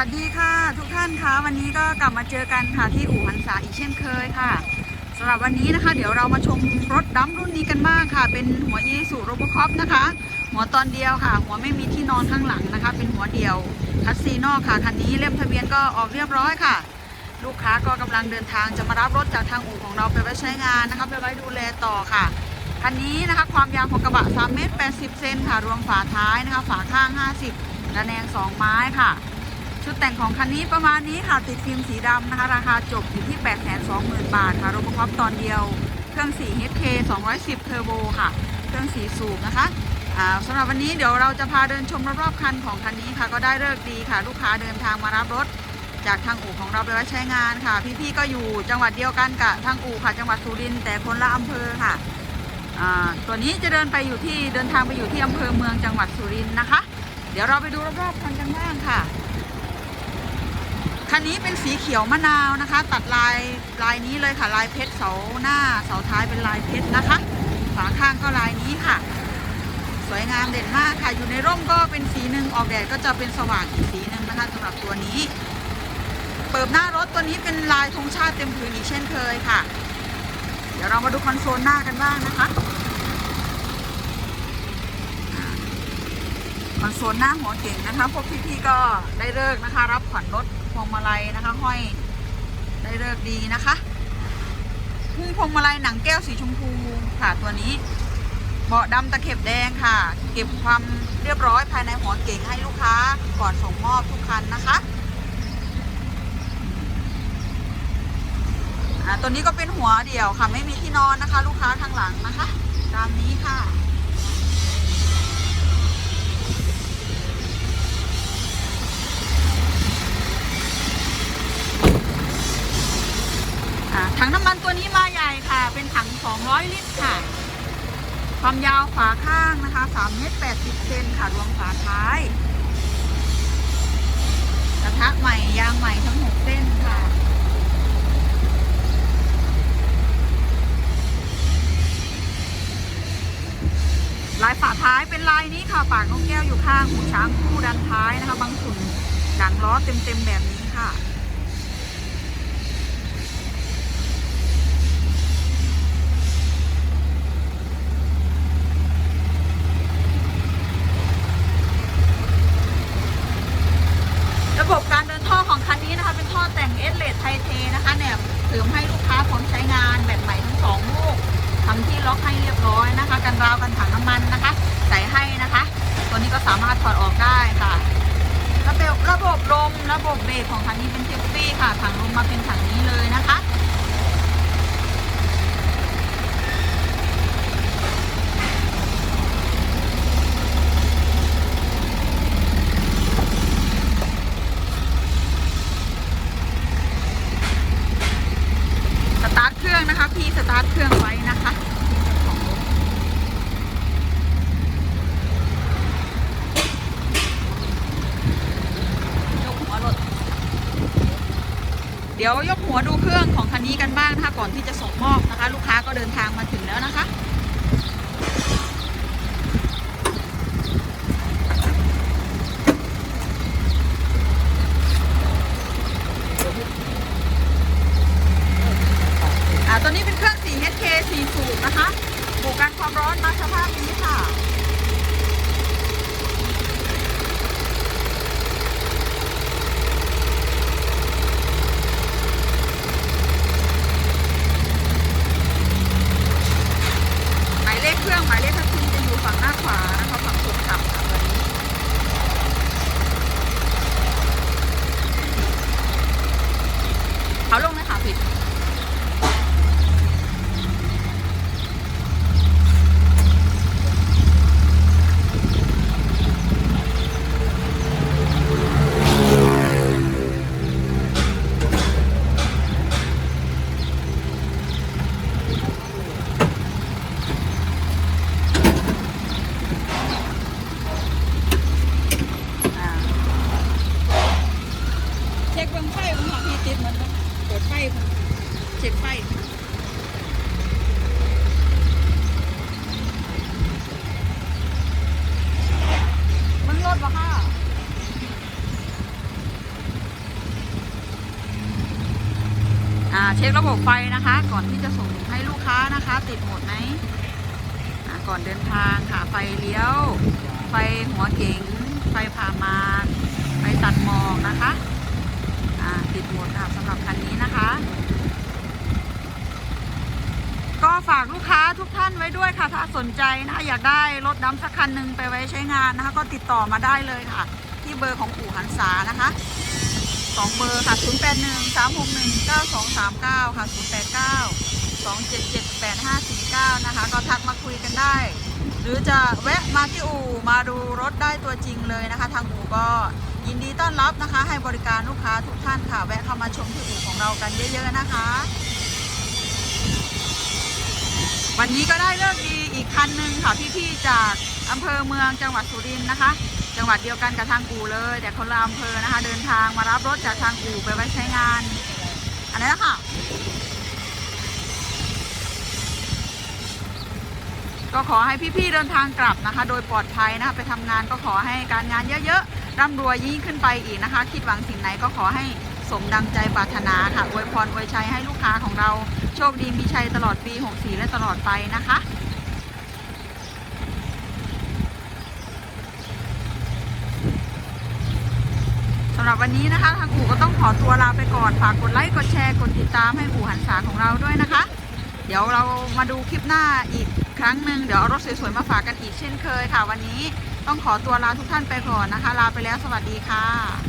สวัสดีค่ะ ทุกท่านคะวันนี้ก็กลับมาเจอกันค่ะที่อู่หันษาอีกเช่นเคยค่ะสำหรับวันนี้นะคะ เดี๋ยวเรามาชมรถดัมรุ่นนี้กันบ้างค่ะ เป็นหัวอีสูโรบคอปนะคะ หัวตอนเดียวค่ะ หัวไม่มีที่นอนข้างหลังนะคะ เป็นหัวเดียวคัสซีนอกค่ะคันนี้เล่มทะเบียนก็ออกเรียบร้อยค่ะ ลูกค้าก็กำลังเดินทางจะมารับรถจากทางอู่ของเราไปไว้ใช้งานนะคะไปไว้ดูแลต่อค่ะคันนี้นะคะความยาวของกระบะ3เมตร80เซนค่ะรวมฝาท้ายนะคะ ฝาข้าง 50ระแนง 2 ไม้ค่ะ ชุดแต่งของคันนี้ประมาณนี้ค่ะติดฟิล์มสีดำนะคะ ราคาจบอยู่ที่ 820,000 บาทค่ะรถประกอบตอนเดียวเครื่อง 4 HK 210 เทอร์โบค่ะ เครื่อง4สูบนะคะสำหรับวันนี้เดี๋ยวเราจะพาเดินชมรอบๆคันของคันนี้ค่ะ ก็ได้เลิกดีค่ะ ลูกค้าเดินทางมารับรถ จากทางอู่ของเราไปไว้ใช้งานค่ะ พี่ๆก็อยู่จังหวัดเดียวกันกับทางอู่ค่ะ จังหวัดสุรินทร์แต่คนละอำเภอค่ะตัวนี้จะเดินไปอยู่ที่เดินทางไปอยู่ที่อำเภอเมืองจังหวัดสุรินทร์นะคะ เดี๋ยวเราไปดูรอบๆคันกันบ้างค่ะันนี้เป็นสีเขียวมะนาวนะคะ ตัดลายลายนี้เลยค่ะ ลายเพชรเสาหน้าเสาท้ายเป็นลายเพชรนะคะฝาข้างก็ลายนี้ค่ะ สวยงามเด่นมากค่ะ อยู่ในร่มก็เป็นสีหนึ่งออกแดดก็จะเป็นสว่างอีกสีหนึ่งนะคะสำหรับตัวนี้ เปิดหน้ารถตัวนี้เป็นลายธงชาติเต็มผืนอีกเช่นเคยค่ะ เดี๋ยวเรามาดูคอนโซลหน้ากันบ้างนะคะคอนโซลหน้าหัวเก่งนะคะพวกพี่ๆก็ได้เลิกนะคะ รับผ่อนรถ วงมาลัยนะคะห้อยได้เลิกดีนะคะพุ่งพวงมาลัยหนังแก้วสีชมพูค่ะตัวนี้ เบาะดำตะเข็บแดงค่ะ เก็บความเรียบร้อยภายในหัวเก่งให้ลูกค้าก่อนส่งมอบทุกคันนะคะตัวนี้ก็เป็นหัวเดี่ยวค่ะ ไม่มีที่นอนนะคะ ลูกค้าทางหลังนะคะ ตามนี้ค่ะ ถังน้ำมันตัวนี้มาใหญ่ค่ะ เป็นถัง 200 ลิตรค่ะ ความยาวฝาข้างนะคะ3เมตร80เซนค่ะ รวมฝาท้ายกระทะใหม่ยางใหม่ทั้ง 6 เส้นค่ะลายฝาท้ายเป็นลายนี้ค่ะ ปากนกแก้วอยู่ข้าง หูช้างคู่ดันท้ายนะคะ บางส่วนหนังล้อเต็มๆแบบนี้ค่ะบบการเดินท่อของคันนี้นะคะ เป็นท่อแต่งเอสเล ดไทเทนะคะแหนบเสริมให้ลูกค้าพร้อมใช้งานแบบใหม่ทั้งสองลูกทำที่ล็อกให้เรียบร้อยนะคะ กันราวกันถังน้ำมันนะคะ ใส่ให้นะคะ ตัวนี้ก็สามารถถอดออกได้ค่ะระบบระบบลมระบบเบรกของคันนี้เป็นเทปปี้ค่ะถังลมมาเป็นถังนี้เลยนะคะ สตาร์ทเครื่องนะคะ พี่สตาร์ทเครื่องไว้นะคะยกหัวรถเดี๋ยวยกหัวดูเครื่องของคันนี้กันบ้างนะคะก่อนที่จะส่งมอบนะคะ ลูกค้าก็เดินทางมาถึงแล้วนะคะ อ่าตัวนี้เป็นเครื่อง 4 HK 4 สูบนะคะบูกันความร้อน มา บเช็บไฟมันลดปะค่ะอ่าเช็คระบบไฟนะคะ ก่อนที่จะส่งให้ลูกค้านะคะ ติดหมดไหมอ่าก่อนเดินทางค่ะไฟเลี้ยว ไฟหัวเก๋งไฟผ่ามานไฟตัดหมอกนะคะ ติดหมดค่ะสำหรับคันนี้นะคะ ก็ฝากลูกค้าทุกท่านไว้ด้วยค่ะ ถ้าสนใจนะคะอยากได้รถดำสักคันหนึ่งไปไว้ใช้งานนะคะ ก็ติดต่อมาได้เลยค่ะ ที่เบอร์ของอู่หันษานะคะสองเบอร์ค่ะ 0 8 1 3 6 1 9 2 3 9 ค่ะ 0 8 9 2 7 7 8 5 4 9 นะคะ ก็ทักมาคุยกันได้ หรือจะแวะมาที่อู่มาดูรถได้ตัวจริงเลยนะคะ ทางอู่ก็ ยินดีต้อนรับนะคะ ให้บริการลูกค้าทุกท่านค่ะ แวะเข้ามาชมที่อู่ของเรากันเยอะๆนะคะ วันนี้ก็ได้เลิกดีอีกคันหนึ่งค่ะพี่ๆจากอำเภอเมืองจังหวัดสุรินทร์นะคะ จังหวัดเดียวกันกับทางอู่เลย แต่คนละอำเภอนะคะ เดินทางมารับรถจากทางอู่ไปไว้ใช้งาน อันนี้นะคะก็ขอให้พี่ๆเดินทางกลับนะคะ โดยปลอดภัยนะคะไปทำงานก็ขอให้การงานเยอะๆ ร่ำรวยยิ่งขึ้นไปอีกนะคะ คิดหวังสิ่งไหนก็ขอให้สมดังใจปรารถนาค่ะอวยพรอวยชัยให้ลูกค้าของเราโชคดีมีชัยตลอดปี 64 และตลอดไปนะคะสำหรับวันนี้นะคะทางอู่ก็ต้องขอตัวลาไปก่อนฝากกดไลค์กดแชร์กดติดตามให้อู่หันษาของเราด้วยนะคะ เดี๋ยวเรามาดูคลิปหน้าอีกครั้งหนึ่งเดี๋ยวเอารถสวยๆมาฝากกันอีกเช่นเคยค่ะวันนี้ ต้องขอตัวลาทุกท่านไปก่อนนะคะ ลาไปแล้วสวัสดีค่ะ